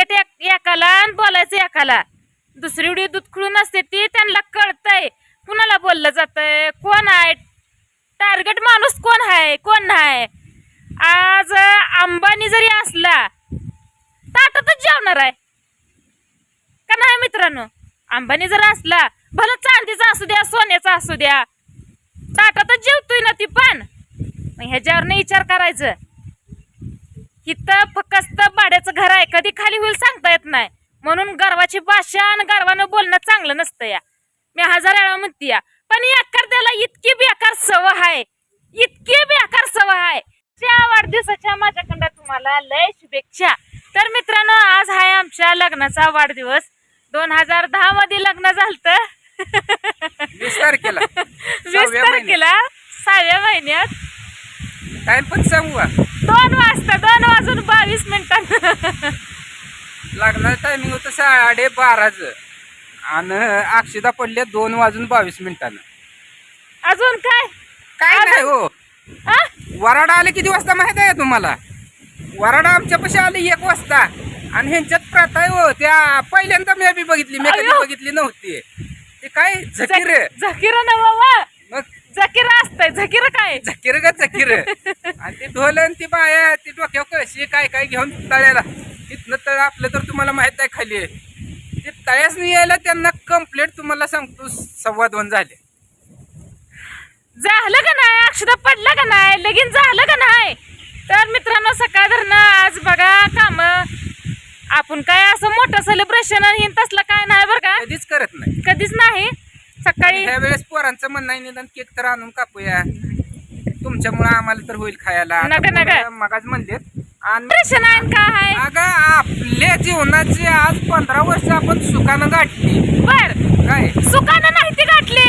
Target एकाला आणि बोलायचं एकाला. दुसरी उडी दूध खुळून असते ती त्यांना कळतंय. कुणाला बोललं जातंय? कोण आहे? टार्गेट माणूस कोण आहे? कोण नाही? आज अंबानी जरी असला ताटातच जेवणार आहे. का नाही मित्रांनो? अंबानी जर असला भलं चांदीचा असू द्या सोन्याचा असू द्या ताटातच जेवतोय ना ती पण. मग ह्याच्यावर नाही विचार करायचं इथं फक्त भाड्याचं घर आहे. कधी खाली होईल सांगता येत नाही. म्हणून गर्वाची भाषा आणि गर्वानं बोलणं चांगलं नसतं या. मी हजार वेळा म्हणते या. पण एखाद्याला इतकी बेकार सवय आहे. इतकी बेकार सवय आहे. त्या वाढदिवसाच्या माझ्याकडं तुम्हाला लय शुभेच्छा. तर मित्रांनो आज आहे आमच्या लग्नाचा वाढदिवस. दोन हजार दहा मध्ये लग्न झालत. वीस तारखेला. वीस सहाव्या महिन्यात. तारखेला सहाव्या महिन्यात. टाइम पण सांगू का? दोन वाजता दोन वाजून बावीस मिनिटांना लागणारं टायमिंग होतं साडे बाराचं. आणि अक्षदा पडल्या दोन वाजून बावीस मिनिटानं. अजून काय? काय नाही हो. हा? वराडा आले किती वाजता माहीत आहे तुम्हाला? वराडा आमच्यापाशी आले एक वाजता. आणि ह्यांच्यात प्रथा आहे हो. त्या पहिल्यांदा मी बी बघितली मी कधी अयो. बघितली नव्हती. ते काय? झकीर. झकीर ना बाबा झकीर असतंय. झकीर काय? झकीर का झकीर आणि ते ढोल आणि ती बाया ती डोक्यावर कळशी काय काय घेऊन तळ्याला. तिथनं तळ आपलं तर तुम्हाला माहीत आहे खाली. ते तळ्यास नाही यायला त्यांना कंप्लीट तुम्हाला सांगतो सव्वा दोन झाले. झालं का नाही? अक्षदा पडलं का नाही? लगीन झालं का नाही? तर मित्रांनो सकाळ धरणं आज बघा काम. आपण काय असं मोठं सेलिब्रेशन आणि तसलं काय नाही बरं का? कधीच करत नाही. कधीच नाही? सकाळी ह्या वेळेस पोरांचं म्हणणं आहे निदान केक तर आणून कापूया. तुमच्यामुळे आम्हाला तर होईल खायला. नका, नका. मगाच म्हणले आणि आहे अगं आपल्या जीवनाची आज पंधरा वर्ष आपण सुखानं गाठली. बर. काय? सुकानं नाही ती गाठली.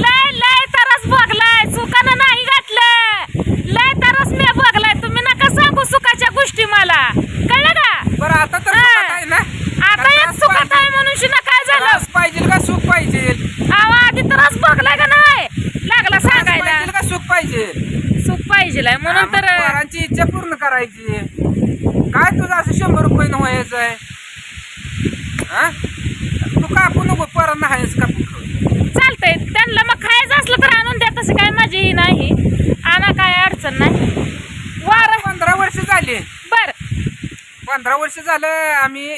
लय लय तरस बघलाय सुकानं नाही गाठलं. लय तरस मी बघलाय तुम्ही नका सांगू सुखाच्या गोष्टी मला. कळलं का? बरं आता तर हा. सुखात आहे ना आता का एक त्रास सुखात पाहिजे? आहे म्हणून शिना काय झालं त्रास पाहिजे का सुख पाहिजे अहो आधी तरच बघलाय का नाही लागला त्रास सांगायला पाहिजे का सुख पाहिजे पाहिजे म्हणून तर पोरांची इच्छा पूर्ण करायची. काय तुझं असं शंभर रुपये व्हायचं आहे हा? तू कापू नको पोरांना आहेस कापू चालतंय. त्यांना मग खायचं असलं तर आणून द्या तसं काय माझी ही नाही. आणा काय अडचण नाही. वार पंधरा वर्ष झाली. बर. पंधरा वर्ष झालं आम्ही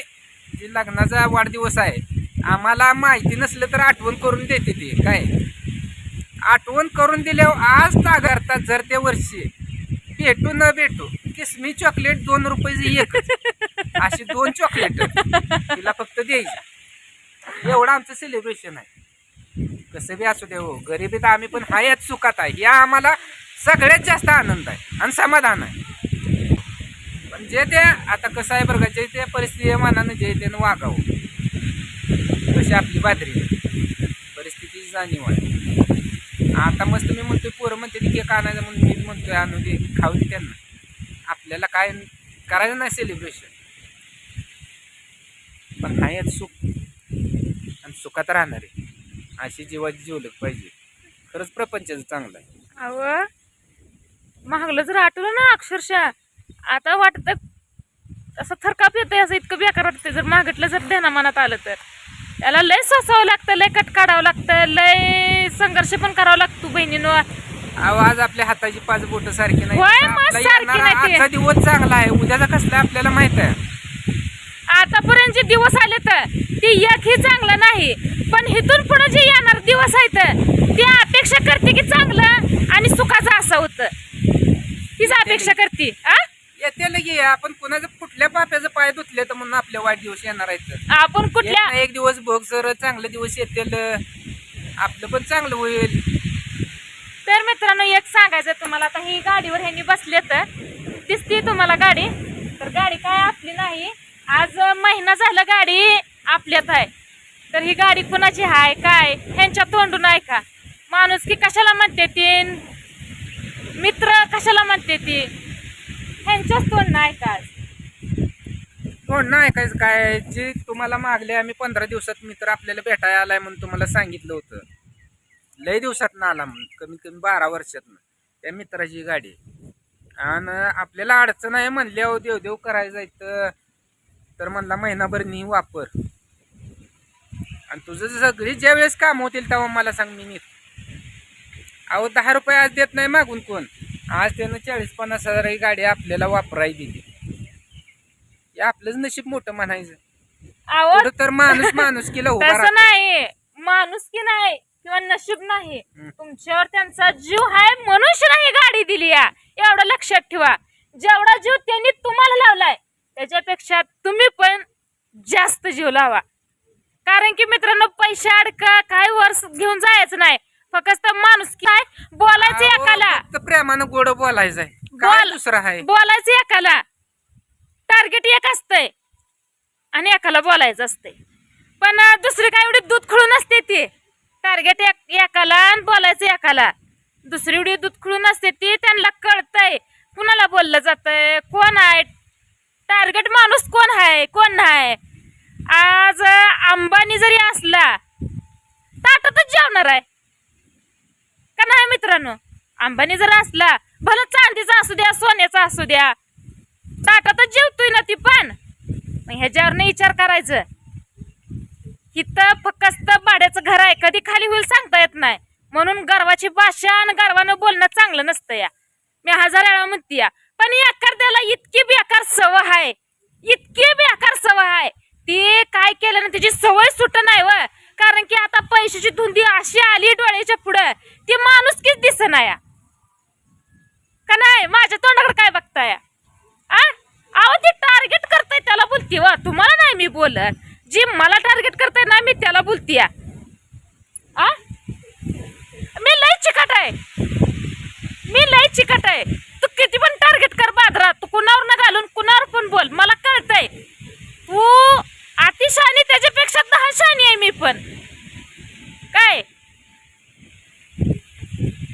जे लग्नाचा वाढदिवस आहे. आम्हाला माहिती नसलं तर आठवण करून देते ते. काय? आठवण करून दिल्यावर आज तागारतात जर त्या वर्षी. भेटू न भेटू. किसमी चॉकलेट दोन रुपयाची एक. अशी दोन चॉकलेट तिला फक्त द्यायची. एवढं आमचं सेलिब्रेशन आहे. कसं बी असू दे हो गरिबीत आम्ही पण हायच सुखात आहे. या आम्हाला सगळ्यात जास्त आनंद आहे आणि समाधान आहे. पण जे ते आता कसं आहे बरं का जे त्या परिस्थिती मानानं जे त्यानं वागावं. कशी आपली बादरी परिस्थितीची जाणीव आहे. आता मस्त मी म्हणतोय पोरं म्हणते ती केक आणायचं म्हणून मी म्हणतोय आणू दे खाऊ दे त्यांना. आपल्याला काय करायचं नाही सेलिब्रेशन पण हायच सुख. आणि सुखात राहणार. आहे अशी जीवाची जीवलक पाहिजे. खरंच प्रपंचाचं चांगलं आहे. अव महागलं जर आठवलं ना अक्षरशः. आता वाटत असं थरकाप येतंय असं इतकं बेकार वाटतंय. जर मागितलं जर ध्याना मनात आलं तर. त्याला लय सोसावं लागतं लय कट काढावं लागतं लय संघर्ष पण करावं लागतो बहिणीनं आवाज आपल्या हाताची पाच बोट सारखी नाही. होय, मग आपला सारखी येणारा नाही ती. आजचा दिवस चांगला आहे. उद्याचा कसला आहे आपल्याला माहीत आहे. आतापर्यंत जे दिवस आले तर ते एकही चांगलं नाही. पण इथून पुढे जे येणार दिवस आहेत ते अपेक्षा करते की चांगलं आणि सुखाचं असं होतं. तीच अपेक्षा करते आ? येते लगे. आपण कुणाचं कुठल्या पाप्याचं पाय धुतले तर म्हणून आपल्या वाढदिवस येणार आहेत. आपण एक कुठल्या ना एक दिवस बघ सर चांगले दिवस येतील आपलं पण चांगलं होईल. तर मित्रांनो एक सांगायचं तुम्हाला आता ही गाडीवर ह्यांनी बसले तर दिसते तुम्हाला गाडी? तर गाडी काय आपली नाही. आज महिना झालं गाडी आपल्यात आहे. तर ही गाडी कुणाची आहे काय? ह्यांच्या तोंडून आहे का? माणूस की कशाला म्हणते ती? मित्र कशाला म्हणते ती? ह्यांच्याच तोंड नाही का कोण नाही ऐकायचं काय जे तुम्हाला मागले आम्ही पंधरा दिवसात मित्र आपल्याला भेटायला आलाय म्हणून तुम्हाला सांगितलं होतं. लय दिवसात ना आला म्हणून कमीत कमी बारा वर्षात त्या मित्राची गाडी. आणि आपल्याला अडचण आहे म्हणल्यावर देव देव करायला जायचं. तर म्हणला महिनाभर नी वापर. आणि तुझं सगळी ज्या वेळेस काम होतील तेव्हा मला सांग मी नीट अहो दहा रुपये आज देत नाही मागून कोण. आज त्यानं चाळीस पन्नास हजार ही गाडी आपल्याला वापरायला दिली. हे आपलंच नशीब मोठं म्हणायचं. अहो तर माणूस माणूस केला उभा तसं राहतो. नाही. माणूस की नाही किंवा नशीब नाही. हम्म. तुमच्यावर त्यांचा जीव आहे मनुष्य नाही गाडी दिली या. एवढं लक्षात ठेवा. जेवढा जीव त्यांनी तुम्हाला लावलाय त्याच्यापेक्षा तुम्ही पण जास्त जीव लावा. कारण की मित्रांनो पैसे अडका काय वर्ष घेऊन जायचं नाही. फक्त माणूस काय बोलायचं अहो, एकाला. फक्त प्रेमानं गोड बोलायचंय. काय बोल. दुसरं आहे बोलायचं एकाला. टार्गेट एक असतंय आणि एकाला बोलायचं असतंय. पण दुसरी काय एवढी दूध खळून असते ती. टार्गेट एक एकाला आणि बोलायचं एकाला. दुसरी एवढी दूध खळून असते ती त्यांना कळतंय. कुणाला बोललं जातंय? कोण आहे? टार्गेट माणूस कोण आहे कोण नाही आज अंबानी जरी असला ताटातच जेवणार आहे. का नाही मित्रांनो? अंबानी जर असला भलं चांदीचा असू द्या सोन्याचा असू द्या ताटातच जेवतोय ना ती पण. मग ह्याच्यावर नाही विचार करायचं. इथं फक्त भाड्याचं घर आहे कधी खाली होईल सांगता येत नाही. म्हणून गर्वाची भाषा आणि गर्वानं बोलणं चांगलं नसतं या. मी हजार वेळा म्हणते या पण एखाद्याला इतकी बेकार सवय आहे. इतकी बेकार सवय आहे. ती काय केलं ना त्याची सवय सुट नाही व. कारण की आता पैशाची धुंदी अशी आली डोळ्याच्या पुढं ती माणुसकीच दिसना या. का नाही? माझ्या तोंडाकडे काय बघताय? अहो ती टार्गेट करताय त्याला बोलती व. तुम्हाला नाही मी बोलत. जी मला टार्गेट करताय ना मी त्याला बोलती आ? मी लय चिकट आहे. मी लय चिकट आहे. तू किती पण टार्गेट कर बाजरा तू कुणावर न घालून कुणावर पण बोल. मला कळतंय. तू अतिशानी त्याच्यापेक्षा दहा शहाणी आहे मी पण. काय?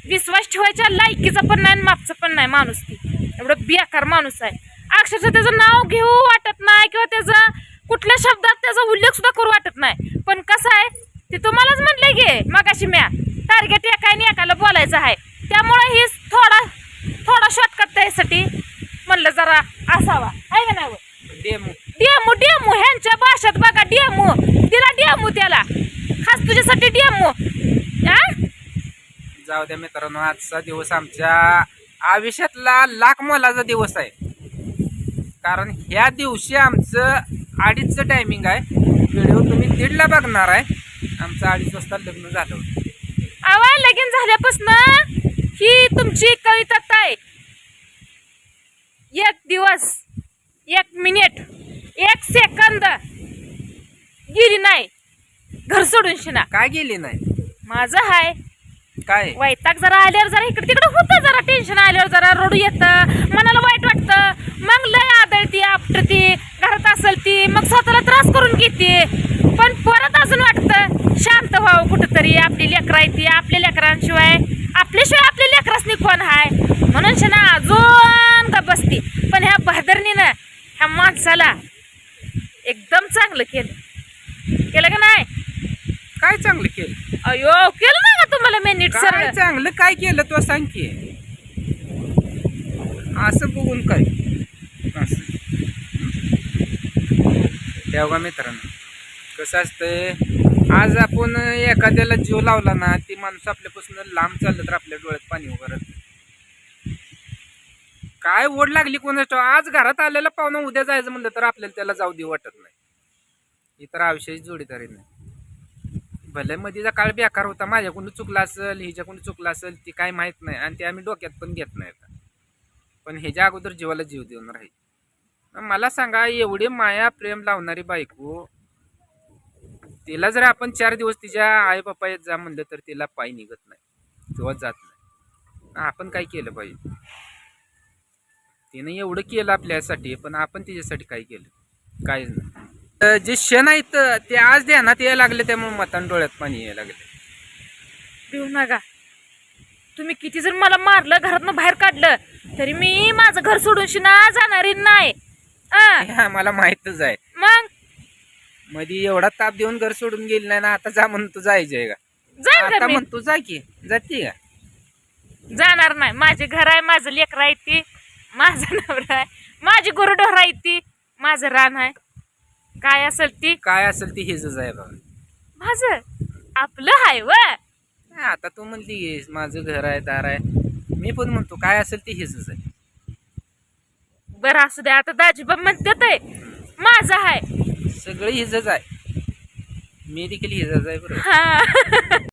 विश्वास ठेवायच्या लायकीचा पण नाही आणि मापचा पण नाही माणूस ती. एवढं बेकार माणूस आहे. अक्षरशः त्याचं नाव घेऊ वाटत नाही किंवा त्याचा कुठल्या शब्दात त्याचा उल्लेख सुद्धा करू वाटत नाही. पण कसं आहे ते तुम्हालाच म्हटलंय घे मगाशी म्या टार्गेट एका आणि एकाला बोलायचं आहे. त्यामुळे ही थोडा थोडा शॉर्टकट त्यासाठी म्हणलं जरा असावा. आहे का नाही डेमो. डेमो डेमो ह्यांच्या भाषेत बघा डेमो. तिला डेमो त्याला. खास तुझ्यासाठी डेमो. जाऊ द्या मित्रांनो आजचा दिवस आमच्या आयुष्यातला लाख मोलाचा दिवस आहे. कारण ह्या दिवशी आमचं अडीचचं टायमिंग आहे. व्हिडिओ तुम्ही दीडला बघणार आहे. आमचं अडीच वाजता लग्न झालं आवा लगीन झाल्यापासून ही तुमची कविता आहे. एक दिवस एक मिनिट एक सेकंद गेली नाही. घर सोडून शिना. काय गेली नाही? माझं हाय. काय? वैताग जरा आल्यावर जरा इकडे तिकडे होतं जरा टेन्शन आल्यावर जरा रडू येतं मनाला वाईट वाटतं. मग लय आदळती आपटती घरात असेल ती मग स्वतःला त्रास करून घेते. पण परत अजून वाटतं शांत व्हावं कुठंतरी. आपली लेकरं आहे ती आपल्या लेकरांशिवाय आपल्याशिवाय आपल्या लेकरासनी कोण आहे म्हणून शना अजून का बसती पण ह्या बहादरणीनं ह्या माणसाला एकदम चांगलं केलं. केलं का नाही? काय चांगलं केलं? अयो केलं ना का तुम्हाला मी नीट सरळ. चांगलं? काय केलं तो सांग की. असं बघून काय असं तेव्हा मित्रांनो कसं असतंय आज आपण एखाद्याला जीव लावला ना ती माणूस आपल्यापासून लांब चाललं तर आपल्या डोळ्यात पाणी उभारत काय ओढ लागली कोणाच? आज घरात आलेला पाहुणा उद्या जायचं म्हणलं तर आपल्याला त्याला जाऊ दे वाटत नाही. इतर आयुष्याची जोडीदारी नाही भले मधीचा काळ बेकार होता माझ्याकडून चुकला असेल हिच्याकडून चुकला असेल ती काय माहीत नाही आणि ते आम्ही डोक्यात पण घेत नाही पण ह्याच्या अगोदर जीवाला जीव देऊन राहील. मला सांगा एवढी माया प्रेम लावणारी बायको तिला जर आपण चार दिवस तिच्या आई बापा येत जा म्हणलं तर तिला पाय निघत नाही किंवा जात नाही. आपण काय केलं पाहिजे तिने एवढं केलं आपल्यासाठी पण आपण तिच्यासाठी काय केलं? काय नाही. तर जे क्षण आहेत ते आज ध्यानात यायला लागले त्यामुळे मतान डोळ्यात पाणी यायला लागले. पिऊ नका. तुम्ही किती जर मला मारलं घरातनं बाहेर काढलं तरी मी माझं घर सोडून ना जाणारी नाही. हे. आम्हाला माहितच आहे. मग? मध्ये एवढा ताप देऊन घर सोडून गेली नाही ना आता जा म्हणतो जायचंय का? जाईन आता का मी म्हणतो जा की जाते का? जाणार नाही. माझे घर आहे माझं लेकर आहे ती. माझं नवरा आहे. माझी गुरुढोर आहे ती. माझं रान आहे. काय असेल ती? काय असेल ती हिजच आहे बघा. माझ? आपलं हाय व. आता तू म्हणली माझं घर आहे दार आहे. मी पण म्हणतो काय असेल ती हिजच आहे. बरं असू द्या आता दाजीबा म्हणतात आहे. माझं हाय सगळं हिजच आहे. मी देखील हिजच आहे बरं. हा.